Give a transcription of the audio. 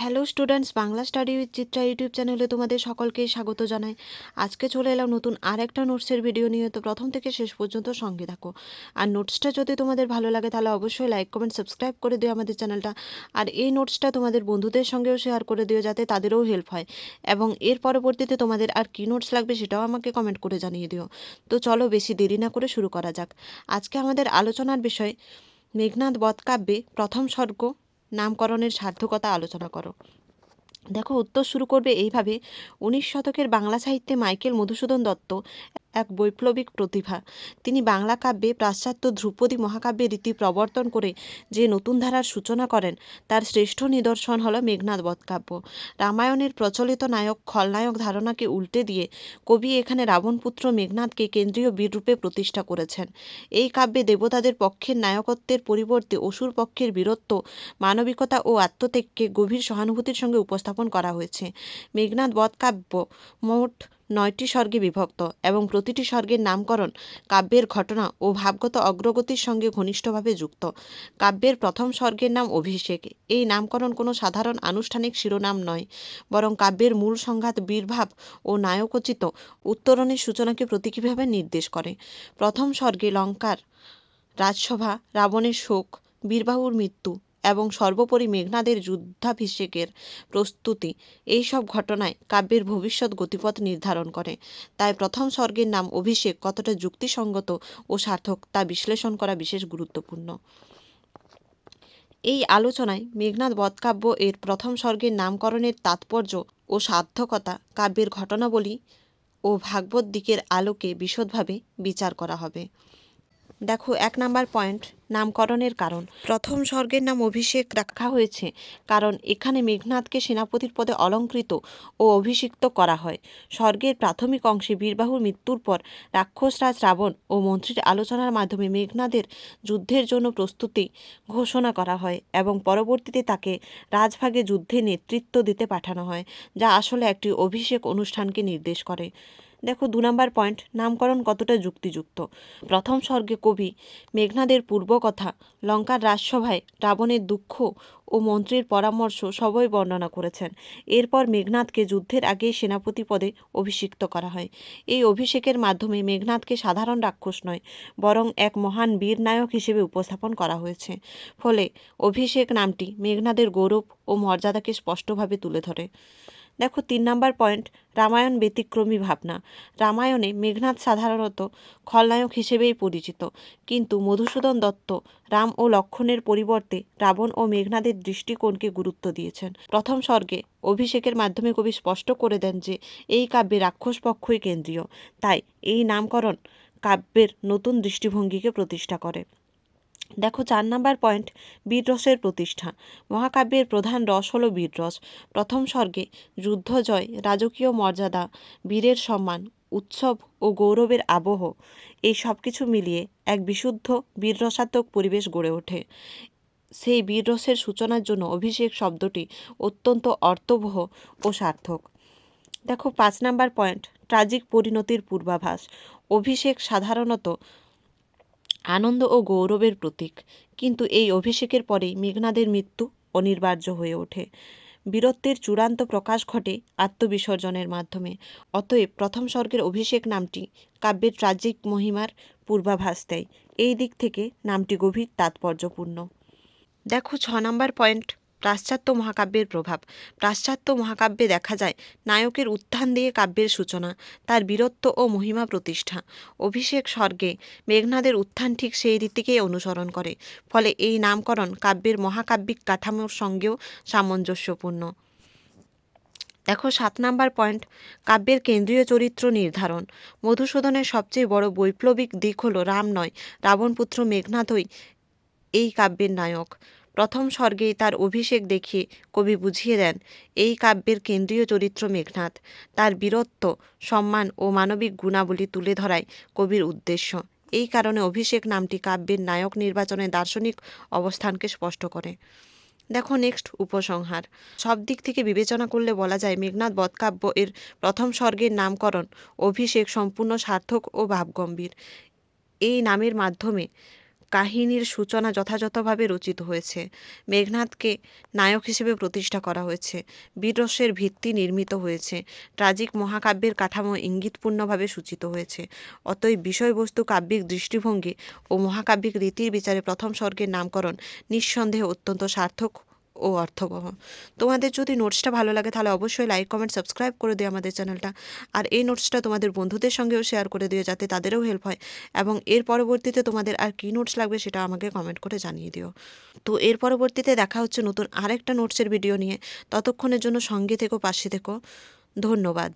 Hello students Bangla study with Chitra YouTube চ্যানেলে তোমাদের সকলকে স্বাগত জানাই। আজকে চলে এলাম নতুন আর একটা নোটসের ভিডিও নিয়ে, তো প্রথম থেকে শেষ পর্যন্ত সঙ্গে থাকো। আর নোটসটা যদি তোমাদের ভালো লাগে, তাহলে অবশ্যই লাইক কমেন্ট সাবস্ক্রাইব করে দিও আমাদের চ্যানেলটা আর এই নোটসটা তোমাদের বন্ধুদের সঙ্গেও শেয়ার করে দিও, যাতে তাদেরও হেল্প হয়। এবং এর পরবর্তীতে তোমাদের আর কী নোটস লাগবে, সেটাও আমাকে কমেন্ট করে জানিয়ে দিও। তো চলো বেশি দেরি না করে শুরু করা যাক। আজকে আমাদের আলোচনার বিষয় মেঘনাথ বধ কাব্যে প্রথম স্বর্গ। নামকরণের সার্থকতা আলোচনা করো। দেখো, উত্তর শুরু করবে এইভাবে, উনিশ শতকের বাংলা সাহিত্যে মাইকেল মধুসূদন দত্ত এক বৈপ্লবিক প্রতিভা। তিনি বাংলা কাব্যে পাশ্চাত্য ধ্রুপদী মহাকাব্যের রীতি প্রবর্তন করে যে নতুন ধারার সূচনা করেন, তার শ্রেষ্ঠ নিদর্শন হল মেঘনাদ বধ কাব্য রামায়ণের প্রচলিত নায়ক খলনায়ক ধারণাকে উল্টে দিয়ে কবি এখানে রাবণপুত্র মেঘনাদকে কেন্দ্রীয় বীররূপে প্রতিষ্ঠা করেছেন। এই কাব্যে দেবতাদের পক্ষের নায়কত্বের পরিবর্তে অসুর পক্ষের বীরত্ব, মানবিকতা ও আত্মত্যাগকে গভীর সহানুভূতির সঙ্গে উপস্থাপন করা হয়েছে। মেঘনাদ বধ কাব্য মোট নয়টি স্বর্গে বিভক্ত এবং প্রতিটি স্বর্গের নামকরণ কাব্যের ঘটনা ও ভাবগত অগ্রগতির সঙ্গে ঘনিষ্ঠভাবে যুক্ত। কাব্যের প্রথম স্বর্গের নাম অভিষেক। এই নামকরণ কোনো সাধারণ আনুষ্ঠানিক শিরোনাম নয়, বরং কাব্যের মূল সংঘাত বীরভাব ও নায়কোচিত উত্তরণের সূচনাকে প্রতীকীভাবে নির্দেশ করে। প্রথম স্বর্গে লঙ্কার রাজসভা, রাবণের শোক, বীরবাহুর মৃত্যু এবং সর্বোপরি মেঘনাদের যুদ্ধাভিষেকের প্রস্তুতি। এই সব ঘটনায় কাব্যের ভবিষ্যৎ গতিপথ নির্ধারণ করে। তাই প্রথম স্বর্গের নাম অভিষেক কতটা যুক্তিসঙ্গত ও সার্থক তা বিশ্লেষণ করা বিশেষ গুরুত্বপূর্ণ। এই আলোচনায় মেঘনাদ বধকাব্য এর প্রথম স্বর্গের নামকরণের তাৎপর্য ও সার্থকতা কাব্যের ঘটনাবলী ও ভাগবত দিকের আলোকে বিশদভাবে বিচার করা হবে। দেখো, এক নাম্বার পয়েন্ট নামকরণের কারণ। প্রথম স্বর্গের নাম অভিষেক রাখা হয়েছে, কারণ এখানে মেঘনাথকে সেনাপতির পদে অলঙ্কৃত ও অভিষিক্ত করা হয়। স্বর্গের প্রাথমিক অংশে বীরবাহুর মৃত্যুর পর রাক্ষসরাজ রাবণ ও মন্ত্রীর আলোচনার মাধ্যমে মেঘনাদের যুদ্ধের জন্য প্রস্তুতি ঘোষণা করা হয় এবং পরবর্তীতে তাকে রাজভাগে যুদ্ধে নেতৃত্ব দিতে পাঠানো হয়, যা আসলে একটি অভিষেক অনুষ্ঠানকে নির্দেশ করে। দেখো দু নম্বর পয়েন্ট নামকরণ কতটা যুক্তিযুক্ত। প্রথম স্বর্গে কবি মেঘনাদের পূর্বকথা, লঙ্কার রাজসভায় রাবণের দুঃখ ও মন্ত্রীর পরামর্শ সবই বর্ণনা করেছেন। এরপর মেঘনাথকে যুদ্ধের আগে সেনাপতি পদে অভিষিক্ত করা হয়। এই অভিষেকের মাধ্যমে মেঘনাথকে সাধারণ রাক্ষস নয়, বরং এক মহান বীর নায়ক হিসেবে উপস্থাপন করা হয়েছে। ফলে অভিষেক নামটি মেঘনাদের গৌরব ও মর্যাদাকে স্পষ্টভাবে তুলে ধরে। দেখো, তিন নাম্বার পয়েন্ট, রামায়ণ ব্যতিক্রমী ভাবনা। রামায়ণে মেঘনাথ সাধারণত খলনায়ক হিসেবেই পরিচিত। কিন্তু মধুসূদন দত্ত, রাম ও লক্ষণের পরিবর্তে রাবণ ও মেঘনাদের দৃষ্টিকোণকে গুরুত্ব দিয়েছেন। প্রথম স্বর্গে অভিষেকের মাধ্যমে কবি স্পষ্ট করে দেন যে, এই কাব্যে রাক্ষস পক্ষই কেন্দ্রীয়। তাই এই নামকরণ কাব্যের নতুন দৃষ্টিভঙ্গিকে প্রতিষ্ঠা করে। দেখো চার নাম্বার পয়েন্ট বীররসের প্রতিষ্ঠা। মহাকাব্যের প্রধান রস হলো বীররস প্রথম স্বর্গে যুদ্ধ, জয়, রাজকীয় মর্যাদা, বীরের সম্মান, উৎসব ও গৌরবের আবহ, এই সব কিছু মিলিয়ে এক বিশুদ্ধ বীররসাত্মক পরিবেশ গড়ে ওঠে। সেই বীররসের সূচনার জন্য অভিষেক শব্দটি অত্যন্ত অর্থবহ ও সার্থক। দেখো পাঁচ নাম্বার পয়েন্ট, ট্রাজিক পরিণতির পূর্বাভাস। অভিষেক সাধারণত আনন্দ ও গৌরবের প্রতীক। কিন্তু এই অভিষেকের পরেই মেঘনাদের মৃত্যু অনিবার্য হয়ে ওঠে। বীরত্বের চূড়ান্ত প্রকাশ ঘটে আত্মবিসর্জনের মাধ্যমে। অতএব প্রথম স্বর্গের অভিষেক নামটি কাব্যের ট্রাজিক মহিমার পূর্বাভাস দেয়। এই দিক থেকে নামটি গভীর তাৎপর্যপূর্ণ। দেখো ছ নম্বর পয়েন্ট। পাশ্চাত্য মহাকাব্যের প্রভাব। পাশ্চাত্য মহাকাব্যে দেখা যায়, নায়কের উত্থান দিয়ে কাব্যের সূচনা, তার বীরত্ব ও মহিমা প্রতিষ্ঠা। অভিষেক স্বর্গে মেঘনাদের উত্থান ঠিক সেই রীতিকেই অনুসরণ করে, ফলে এই নামকরণ কাব্যের মহাকাব্যিক কাঠামোর সঙ্গেও সামঞ্জস্যপূর্ণ। দেখো, সাত নাম্বার পয়েন্ট, কাব্যের কেন্দ্রীয় চরিত্র নির্ধারণ। মধুসূদনের সবচেয়ে বড় বৈপ্লবিক দিক হলো রাম নয়, রাবণপুত্র মেঘনাথই এই কাব্যের নায়ক। প্রথম স্বর্গেই তার অভিষেক দেখিয়ে কবি বুঝিয়ে দেন, এই কাব্যের কেন্দ্রীয় চরিত্র মেঘনাথ তার বীরত্ব, সম্মান ও মানবিক গুণাবলী তুলে ধরাই কবির উদ্দেশ্য। এই কারণে অভিষেক নামটি কাব্যের নায়ক নির্বাচনে দার্শনিক অবস্থানকে স্পষ্ট করে। দেখো নেক্সট উপসংহার। সব দিক থেকে বিবেচনা করলে বলা যায় মেঘনাথ বধকাব্য এর প্রথম স্বর্গের নামকরণ অভিষেক সম্পূর্ণ সার্থক ও ভাবগম্ভীর। এই নামের মাধ্যমে কাহিনীর সূচনা যথাযথভাবে রচিত হয়েছে। মেঘনাথকে নায়ক হিসেবে প্রতিষ্ঠা করা হয়েছে। বীররসের ভিত্তি নির্মিত হয়েছে। ট্রাজিক মহাকাব্যের কাঠামো ইঙ্গিতপূর্ণভাবে সূচিত হয়েছে। অতএব বিষয়বস্তু কাব্যিক দৃষ্টিভঙ্গি ও মহাকাব্যিক রীতির বিচারে প্রথম স্বর্গের নামকরণ নিঃসন্দেহে অত্যন্ত সার্থক ও অর্থবহ তোমাদের যদি নোটসটা ভালো লাগে, তাহলে অবশ্যই লাইক কমেন্ট সাবস্ক্রাইব করে দিও আমাদের চ্যানেলটা আর এই নোটসটা তোমাদের বন্ধুদের সঙ্গেও শেয়ার করে দিও যাতে তাদেরও হেল্প হয়। এবং এর পরবর্তীতে তোমাদের আর কী নোটস লাগবে সেটা আমাকে কমেন্ট করে জানিয়ে দিও। তো এর পরবর্তীতে দেখা হচ্ছে নতুন আরেকটা নোটসের ভিডিও নিয়ে। ততক্ষণের জন্য সঙ্গে থেকো, পাশে থেকো। ধন্যবাদ।